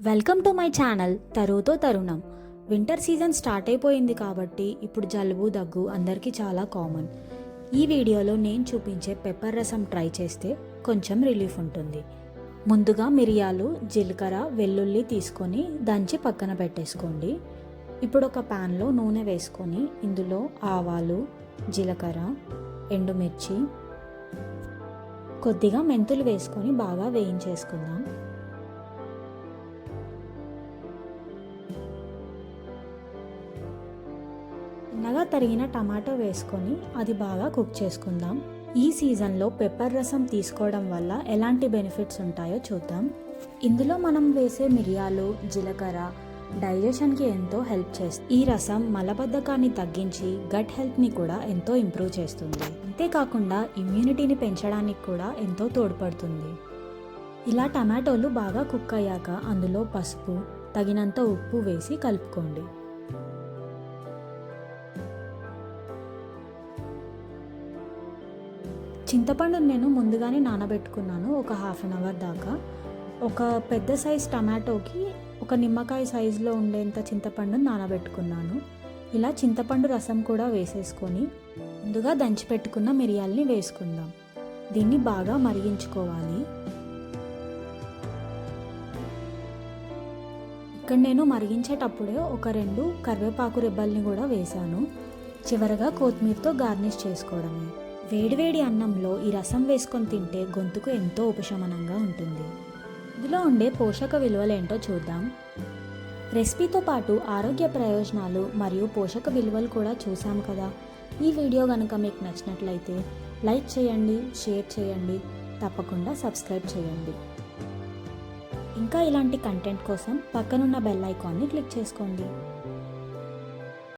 Welcome to my channel తరువుతో తరుణం winter season start అయిపోయింది కాబట్టి ఇప్పుడు జలుబు దగ్గు అందరికీ చాలా కామన్ ఈ వీడియోలో నేను చూపించే పెప్పర్ రసం ట్రై చేస్తే కొంచెం రిలీఫ్ ఉంటుంది. ముందుగా మిరియాలు జీలకర్ర వెల్లుల్లి తీసుకొని దంచి పక్కన పెట్టేసుకోండి. ఇప్పుడు ఒక ప్యాన్లో నూనె వేసుకొని ఇందులో ఆవాలు జీలకర్ర ఎండుమిర్చి కొద్దిగా మెంతులు వేసుకొని బాగా వేయించేసుకుందాం. చిన్నగా తరిగిన టమాటో వేసుకొని అది బాగా కుక్ చేసుకుందాం. ఈ సీజన్లో పెప్పర్ రసం తీసుకోవడం వల్ల ఎలాంటి బెనిఫిట్స్ ఉంటాయో చూద్దాం. ఇందులో మనం వేసే మిరియాలు జీలకర్ర డైజెషన్కి ఎంతో హెల్ప్ చేస్తుంది ఈ రసం మలబద్ధకాన్ని తగ్గించి గట్ హెల్త్ని కూడా ఎంతో ఇంప్రూవ్ చేస్తుంది. అంతేకాకుండా ఇమ్యూనిటీని పెంచడానికి కూడా ఎంతో తోడ్పడుతుంది. ఇలా టమాటోలు బాగా కుక్ అయ్యాక అందులో పసుపు తగినంత ఉప్పు వేసి కలుపుకోండి. చింతపండును నేను ముందుగానే నానబెట్టుకున్నాను ఒక హాఫ్ అన్ అవర్ దాకా. ఒక పెద్ద సైజ్ టమాటోకి ఒక నిమ్మకాయ సైజులో ఉండేంత చింతపండుని నానబెట్టుకున్నాను. ఇలా చింతపండు రసం కూడా వేసేసుకొని ముందుగా దంచి పెట్టుకున్న మిరియాలని వేసుకుందాం. దీన్ని బాగా మరిగించుకోవాలి. ఇక్కడ నేను మరిగించేటప్పుడే ఒక రెండు కరివేపాకు రెబ్బల్ని కూడా వేశాను. చివరగా కొత్తిమీరతో గార్నిష్ చేసుకోవడమే. వేడివేడి అన్నంలో ఈ రసం వేసుకొని తింటే గొంతుకు ఎంతో ఉపశమనంగా ఉంటుంది. ఇందులో ఉండే పోషక విలువలేంటో చూద్దాం. రెసిపీతో పాటు ఆరోగ్య ప్రయోజనాలు మరియు పోషక విలువలు కూడా చూసాం కదా. ఈ వీడియో కనుక మీకు నచ్చినట్లయితే లైక్ చేయండి షేర్ చేయండి తప్పకుండా సబ్స్క్రైబ్ చేయండి. ఇంకా ఇలాంటి కంటెంట్ కోసం పక్కనున్న బెల్ ఐకాన్ని క్లిక్ చేసుకోండి.